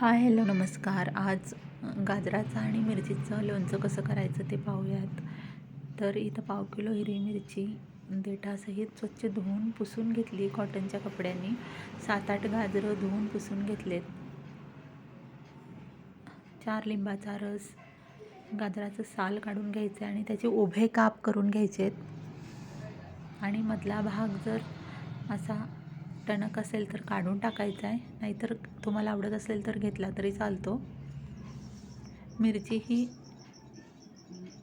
Hi hello नमस्कार. आज गाजराचं आणि मिरचीचं लोणचं कसं करायचं ते पाहूयात. तर इथं पाव किलो हिरवी मिरची देठासहित स्वच्छ धुवून पुसून घेतली कॉटनच्या कपड्यांनी. सात आठ गाजरं धुवून पुसून घेतलेत. चार लिंबाचा रस गाजराचं साल काढून घ्यायचं आणि त्याचे उभे काप करून घ्यायचे आहेत आणि मधला भाग जर असा टणक असेल तर काढून टाकायचा आहे. नाहीतर तुम्हाला आवडत असेल तर घेतला तरी चालतो. मिरची ही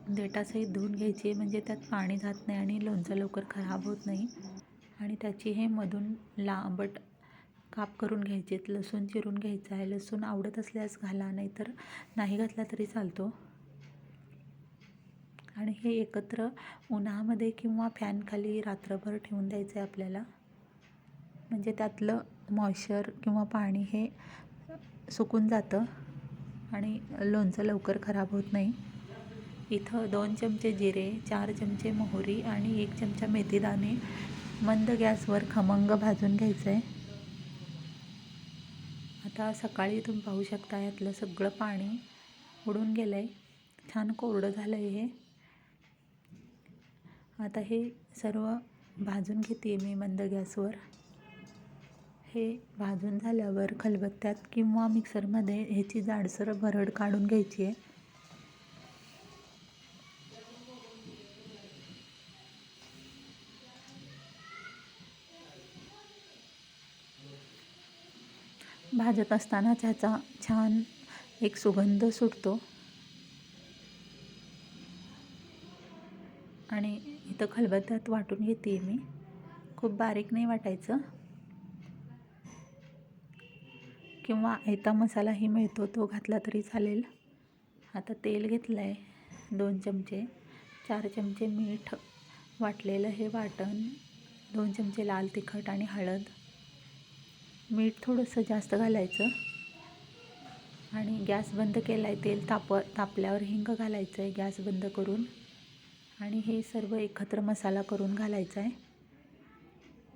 देठासहित धुवून घ्यायची म्हणजे त्यात पाणी जात नाही आणि लोणचं लवकर खराब होत नाही. आणि त्याची हे मधून लांबट काप करून घ्यायचे लसूण चिरून घ्यायचं आहे. लसूण आवडत असल्यास घाला नाहीतर नाही घातला तरी चालतो. आणि हे एकत्र उन्हामध्ये किंवा फॅनखाली रात्रभर ठेवून द्यायचं आहे आपल्याला. म्हणजे त्यातलं मॉइश्चर किंवा पाणी हे सुकून जातं आणि लोणचं लवकर खराब होत नाही. इथं दोन चमचे जिरे चार चमचे मोहरी आणि एक चमचा मेथीदाणे मंद गॅसवर खमंग भाजून घ्यायचं आहे आता सकाळी तुम्ही पाहू शकता यातलं सगळं पाणी उडून गेलं आहे छान कोरडं झालं आहे हे. आता हे सर्व भाजून घेते मी मंद गॅसवर. हे भाजून झाल्यावर खलबत्त्यात किंवा मिक्सरमध्ये ह्याची जाडसर भरड काढून घ्यायची आहे. भाजत असताना त्याचा छान एक सुगंध सुटतो. आणि इथं खलबत्त्यात वाटून घेते मी. खूप बारीक नाही वाटायचं. किंवा आयता मसालाही मिळतो तो घातला तरी चालेल. आता तेल घेतलं आहे दोन चमचे. चार चमचे मीठ वाटलेलं हे वाटण दोन चमचे लाल तिखट आणि हळद. मीठ थोडंसं जास्त घालायचं. आणि गॅस बंद केला आहे तेल ताप तापल्यावर हिंग घालायचं आहे गॅस बंद करून. आणि हे सर्व एकत्र मसाला करून घालायचा आहे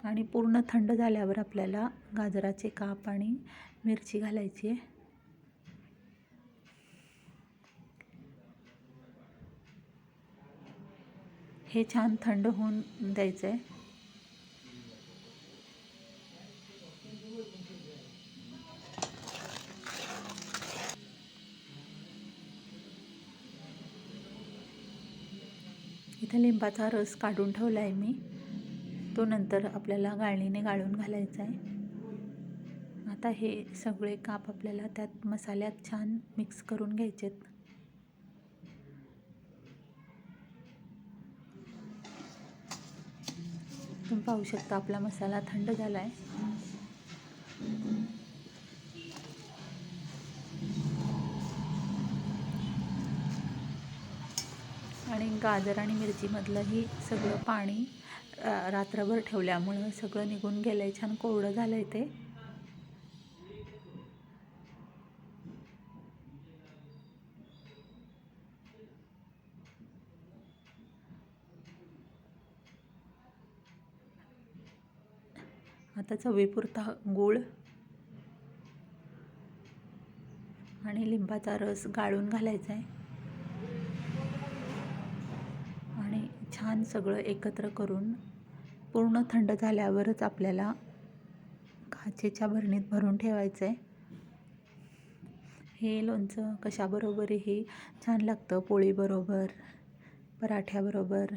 आणि पूर्ण थंड झाल्यावर आपल्याला गाजराचे काप आणि मिरची घालायची आहे. हे छान थंड होऊन द्यायचं आहे. इथं लिंबाचा रस काढून ठेवला आहे मी. तो नंतर आपल्याला गाळणीने गाळून घालायचा आहे. आता हे सगळे काप आपल्याला त्यात मसाल्यात छान मिक्स करून घ्यायचे आहेत तुम्ही पाहू शकता आपला मसाला थंड झाला आहे आणि गाजर आणि मिरचीमधलंही सगळं पाणी रात्रभर ठेवल्यामुळं सगळं निघून गेलं आहे छान कोरडं झालं आहे ते. आता चवीपुरता गूळ आणि लिंबाचा रस गाळून घालायचा आहे आणि छान सगळं एकत्र करून पूर्ण थंड झाल्यावरच आपल्याला काचेच्या भरणीत भरून ठेवायचं आहे हे लोणचं कशाबरोबरही छान लागतं. पोळीबरोबर पराठ्याबरोबर.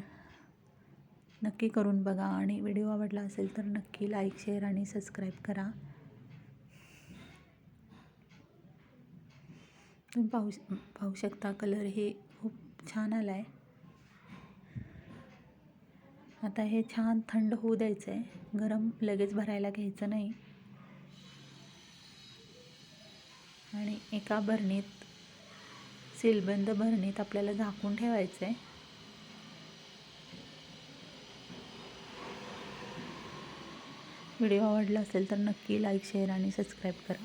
नक्की करून बघा आणि व्हिडिओ आवडला असेल तर नक्की लाईक शेअर आणि सबस्क्राईब करा. तुम्ही पाहू पाहू शकता कलर हे खूप छान आला आहे आता हे छान थंड होऊ द्यायचं आहे गरम लगेच भरायला घ्यायचं नाही. आणि एका भरणीत सीलबंद भरणीत आपल्याला झाकून ठेवायचं आहे व्हिडिओ आवडला असेल तर नक्की लाईक शेअर आणि सबस्क्राईब करा.